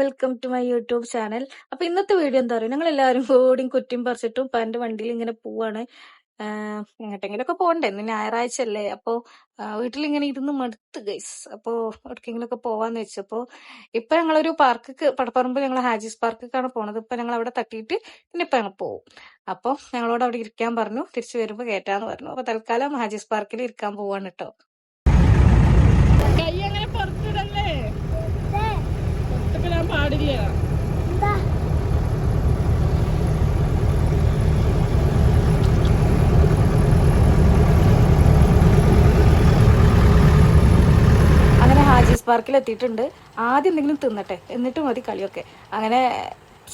Welcome to my YouTube channel അപ്പൊ ഇന്നത്തെ video എന്താ പറയുക? ഞങ്ങൾ എല്ലാവരും കൂടിയും കുറ്റിയും പറിച്ചിട്ടും എന്റെ വണ്ടിയിൽ ഇങ്ങനെ പോവാണ്. എങ്ങോട്ടെങ്കിലൊക്കെ പോകണ്ടേ ഇന്ന് ഞായറാഴ്ച അല്ലേ? വീട്ടിൽ ഇങ്ങനെ ഇരുന്ന് മടുത്ത് ഗൈസ് അപ്പോ എവിടേക്കെങ്കിലും ഒക്കെ പോവാന്ന് വെച്ചപ്പോ ഇപ്പൊ ഞങ്ങളൊരു പാർക്ക് പടപ്പറമ്പ് ഞങ്ങൾ ഹാജിസ് പാർക്കൊക്കെയാണ് പോണത്. ഇപ്പൊ ഞങ്ങൾ അവിടെ തട്ടിയിട്ട് പിന്നെ ഇപ്പൊ ഞങ്ങൾ പോകും അപ്പൊ ഞങ്ങളോട് അവിടെ ഇരിക്കാൻ പറഞ്ഞു. തിരിച്ചു വരുമ്പോ കേറ്റാന്ന് പറഞ്ഞു. അപ്പൊ തൽക്കാലം ഹാജിസ് പാർക്കിൽ ഇരിക്കാൻ പോവാണ് കേട്ടോ അങ്ങനെ ഹാജീസ് പാർക്കിൽ എത്തിയിട്ടുണ്ട്. ആദ്യം എന്തെങ്കിലും തിന്നട്ടെ. എന്നിട്ട് മതി കളിയൊക്കെ. അങ്ങനെ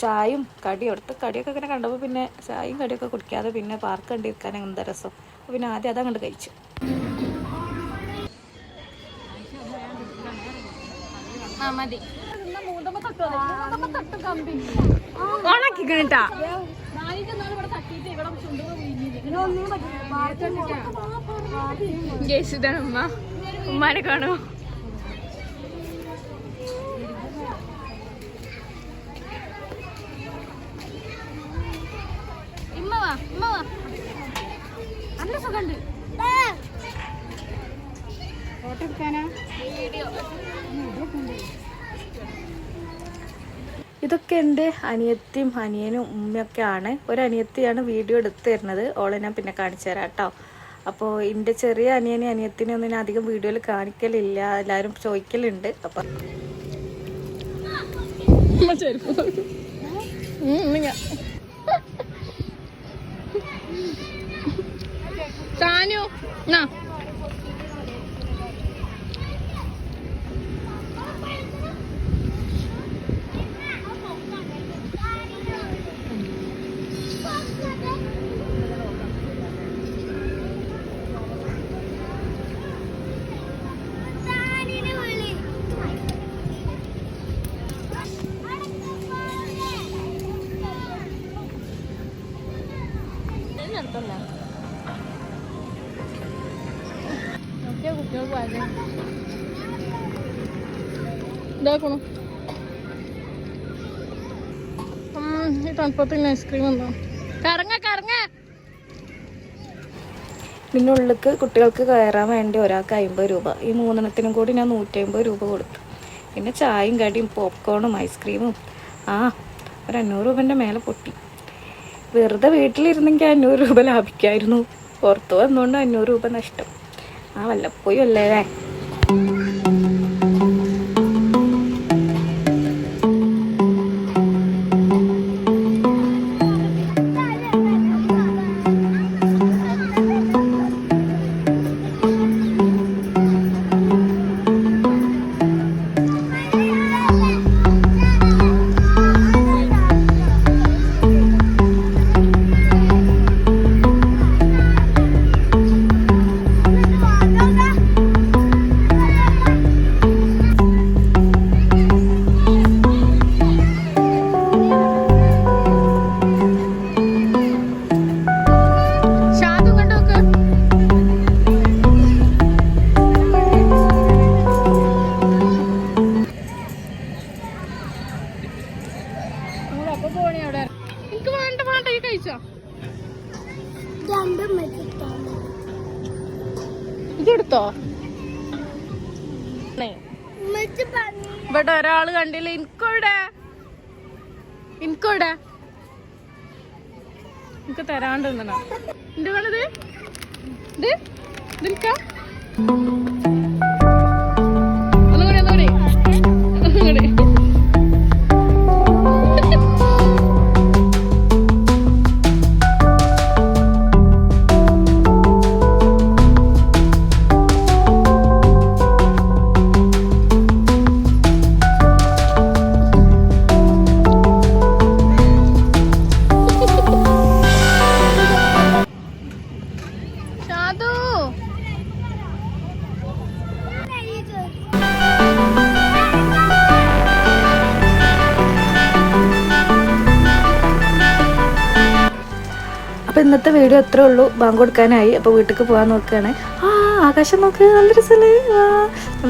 ചായയും കടിയും എടുത്ത് കടിയൊക്കെ ഇങ്ങനെ കണ്ടപ്പോൾ പിന്നെ ചായയും കടിയൊക്കെ കുടിക്കാതെ പിന്നെ പാർക്ക് കണ്ടിരിക്കാൻ എന്താ രസം? പിന്നെ ആദ്യം അതങ്ങോട്ട് കഴിച്ചു. ഓണാക്കിക്കണിട്ടാ ഉമ്മ ഉമ്മാനെ കാണോ നല്ല ഫോട്ടോ എടുക്കാനാ? ഇതൊക്കെ എന്റെ അനിയത്തിയും അനിയനും ഉമ്മയൊക്കെയാണ്. ഒരു അനിയത്തിയാണ് വീഡിയോ എടുത്ത് തരുന്നത്. ഓളെ ഞാൻ പിന്നെ കാണിച്ചു തരാം കേട്ടോ. അപ്പോൾ എന്റെ ചെറിയ അനിയനെ അനിയത്തിനെ ഒന്നും ഞാൻ അധികം വീഡിയോയിൽ കാണിക്കലില്ല. എല്ലാവരും ചോദിക്കലുണ്ട്. അപ്പം ചെരുപ്പ് നാ നോക്കിയാ കുട്ടികൾ പോയത്. ഇതാക്കണു. ഈ തണുപ്പത്തിന് ഐസ്ക്രീം ഉണ്ടോ കറങ്ങ കറങ്ങ. പിന്നെ ഉള്ളിക്ക് കുട്ടികൾക്ക് കയറാൻ വേണ്ടി ഒരാൾക്ക് അമ്പത് രൂപ. ഈ മൂന്നെണ്ണത്തിനും കൂടി ഞാൻ നൂറ്റി അമ്പത് രൂപ കൊടുത്തു. പിന്നെ ചായയും കടിയും പോപ്കോണും ഐസ്ക്രീമും. ആ ഒരു അഞ്ഞൂറ് രൂപന്റെ മേലെ പൊട്ടി. വെറുതെ വീട്ടിലിരുന്നെങ്കിൽ അഞ്ഞൂറ് രൂപ ലാഭിക്കായിരുന്നു. പുറത്ത് വന്നുകൊണ്ട് അഞ്ഞൂറ് രൂപ നഷ്ടം. ആ വല്ലപ്പോഴും അല്ലേ? കഴിച്ചോ ഇതെടുത്തോ? ഇവിടെ ഒരാൾ കണ്ടില്ല? എനിക്കോടെ എനിക്കോടെ എനിക്ക് തരാണ്ട് നിന്നണ എന്തുവാണിത്? വേണത് ഇത് ഇതെനിക്കാ ഇന്നത്തെ വീഡിയോ അത്രേ ഉള്ളൂ. ബാങ്ക് കൊടുക്കാനായി. അപ്പോൾ വീട്ടിലേക്ക് പോകാൻ നോക്കുകയാണ് ആ ആകാശം നോക്ക്. നല്ല രസമല്ലേ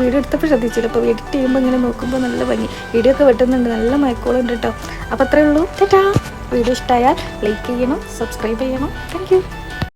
വീഡിയോ എടുത്തപ്പോൾ ശ്രദ്ധിച്ചില്ല. അപ്പോൾ എഡിറ്റ് ചെയ്യുമ്പോൾ ഇങ്ങനെ നോക്കുമ്പോൾ നല്ല ഭംഗി. വീഡിയോ ഒക്കെ വെട്ടുന്നുണ്ട്. നല്ല മയക്കോളുണ്ട് കേട്ടോ അപ്പോൾ അത്രേ ഉള്ളൂ. ടാറ്റാ. വീഡിയോ ഇഷ്ടമായാൽ ലൈക്ക് ചെയ്യണം സബ്സ്ക്രൈബ് ചെയ്യണം. താങ്ക്